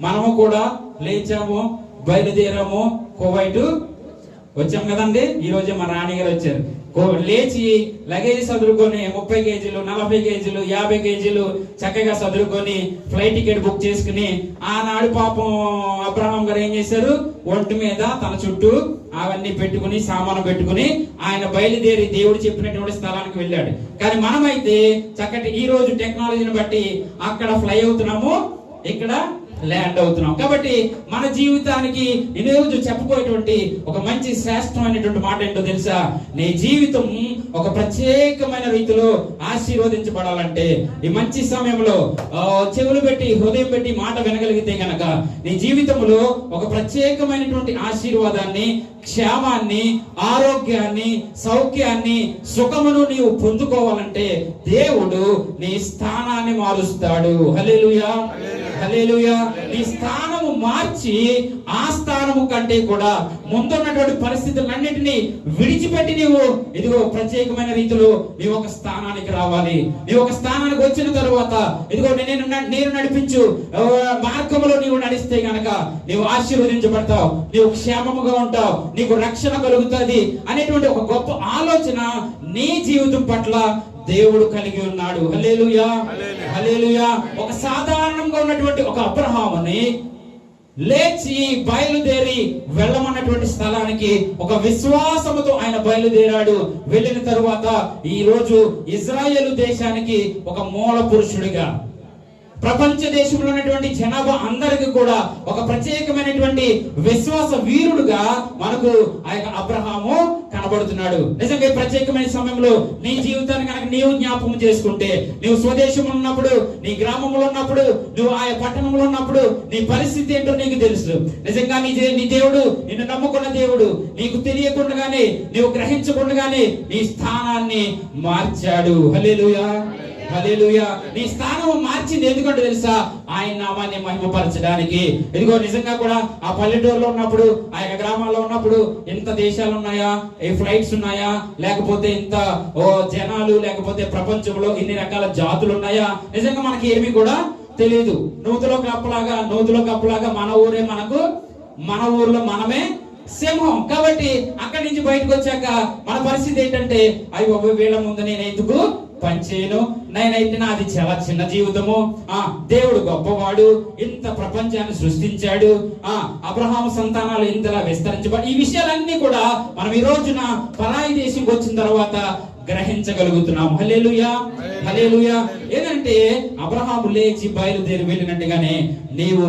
మనము కూడా లేచాము బయలుదేరాము కువైట్ వచ్చాం కదండి? ఈ రోజు మా రాణి గారు వచ్చారు. కో- లేచి లగేజ్ చదువుకొని ముప్పై కేజీలు నలభై కేజీలు యాభై కేజీలు చక్కగా చదువుకొని ఫ్లైట్ టికెట్ బుక్ చేసుకుని ఆనాడు పాపం అబ్రహం గారు ఏం చేశారు? ఒంటి మీద తన చుట్టూ అవన్నీ పెట్టుకుని సామాను పెట్టుకుని ఆయన బయలుదేరి దేవుడు చెప్పినటువంటి స్థలానికి వెళ్ళాడు. కానీ మనమైతే చక్కటి ఈ రోజు టెక్నాలజీని బట్టి అక్కడ ఫ్లై అవుతున్నాము ఇక్కడ ల్యాండ్ అవుతున్నాం. కాబట్టి మన జీవితానికి ఈ రోజు చెప్పబోయేటువంటి ఒక మంచి శ్రేష్టమైనటువంటి మాట ఏంటో తెలుసా? నీ జీవితం ఒక ప్రత్యేకమైన రీతిలో ఆశీర్వదించబడాలంటే ఈ మంచి సమయంలో చెవులు పెట్టి హృదయం పెట్టి మాట వినగలిగితే గనక నీ జీవితంలో ఒక ప్రత్యేకమైనటువంటి ఆశీర్వాదాన్ని క్షేమాన్ని ఆరోగ్యాన్ని సౌఖ్యాన్ని సుఖమును నీవు పొందుకోవాలంటే దేవుడు నీ స్థానాన్ని మారుస్తాడు. హల్లెలూయా. నీ స్థానము మార్చి ఆ స్థానము కంటే కూడా ముందున్నటువంటి పరిస్థితులన్నిటినీ విడిచిపెట్టి నీవు ఇదిగో ప్రత్యేకమైన రీతిలో నీ ఒక స్థానానికి రావాలి. నీ ఒక స్థానానికి వచ్చిన తర్వాత ఇదిగో నేను నేను నడిపించు మార్గంలో నీవు నడిస్తే గనక నీవు ఆశీర్వదించబడతావు నీవు క్షేమముగా ఉంటావు నీకు రక్షణ కలుగుతుంది అనేటువంటి ఒక గొప్ప ఆలోచన నీ జీవితం పట్ల దేవుడు కలిగి ఉన్నాడు. ఒక సాధారణంగా ఉన్నటువంటి ఒక అబ్రహాముని లేచి బయలుదేరి వెళ్ళమన్నటువంటి స్థలానికి ఒక విశ్వాసముతో ఆయన బయలుదేరాడు. వెళ్ళిన తరువాత ఈ రోజు ఇజ్రాయేలు దేశానికి ఒక మూల పురుషుడిగా ప్రపంచ దేశంలో ఉన్నటువంటి జనాభా అందరికి కూడా ఒక ప్రత్యేకమైనటువంటి విశ్వాస వీరుడుగా మనకు ఆ యొక్క అబ్రహాము కనబడుతున్నాడు నిజంగా ప్రత్యేకమైన సమయంలో నీ జీవితాన్ని కనుక నీవు జ్ఞాపకం చేసుకుంటే నీవు స్వదేశంలో ఉన్నప్పుడు నీ గ్రామంలో ఉన్నప్పుడు నువ్వు ఆయా పట్టణంలో ఉన్నప్పుడు నీ పరిస్థితి ఏంటో నీకు తెలుసు. నిజంగా నీ దే- నీ దేవుడు నిన్ను నమ్ముకున్న దేవుడు నీకు తెలియకుండానే నీవు గ్రహించకుండానే నీ స్థానాన్ని మార్చాడు. హల్లెలూయా. నీ స్థానం మార్చింది ఎందుకంటే తెలుసా? ఆయన నామాన్ని మహిమపరచడానికి. ఇదిగో నిజంగా కూడా ఆ పల్లెటూరులో ఉన్నప్పుడు ఆ యొక్క గ్రామాల్లో ఉన్నప్పుడు ఇంత దేశాలు ఉన్నాయా? ఈ ఫ్లైట్స్ ఉన్నాయా? లేకపోతే ఇంత ఓ జనాలు లేకపోతే ప్రపంచంలో ఇన్ని రకాల జాతులు ఉన్నాయా? నిజంగా మనకి ఏమీ కూడా తెలియదు నూతులో కప్పలాగా నూతులో కప్పలాగా మన ఊరే మనకు మన ఊర్లో మనమే సింహం. కాబట్టి అక్కడి నుంచి బయటకు వచ్చాక మన పరిస్థితి ఏంటంటే అవి వీళ్ళ ముందు నేను ఎందుకు పనిచేయను నేనైతే నాది చాలా చిన్న జీవితము. ఆ దేవుడు గొప్పవాడు. ఇంత ప్రపంచాన్ని సృష్టించాడు. ఆ అబ్రహాం సంతానాలు ఇంతలా విస్తరించబడి ఈ విషయాలన్నీ కూడా మనం ఈ రోజున పరాయి దేశంకి వచ్చిన తర్వాత గ్రహించగలుగుతున్నాం. హల్లెలూయా. హల్లెలూయా. ఏంటంటే అబ్రహాము లేచి బయలుదేరి వెళ్ళినట్టుగానే నీవు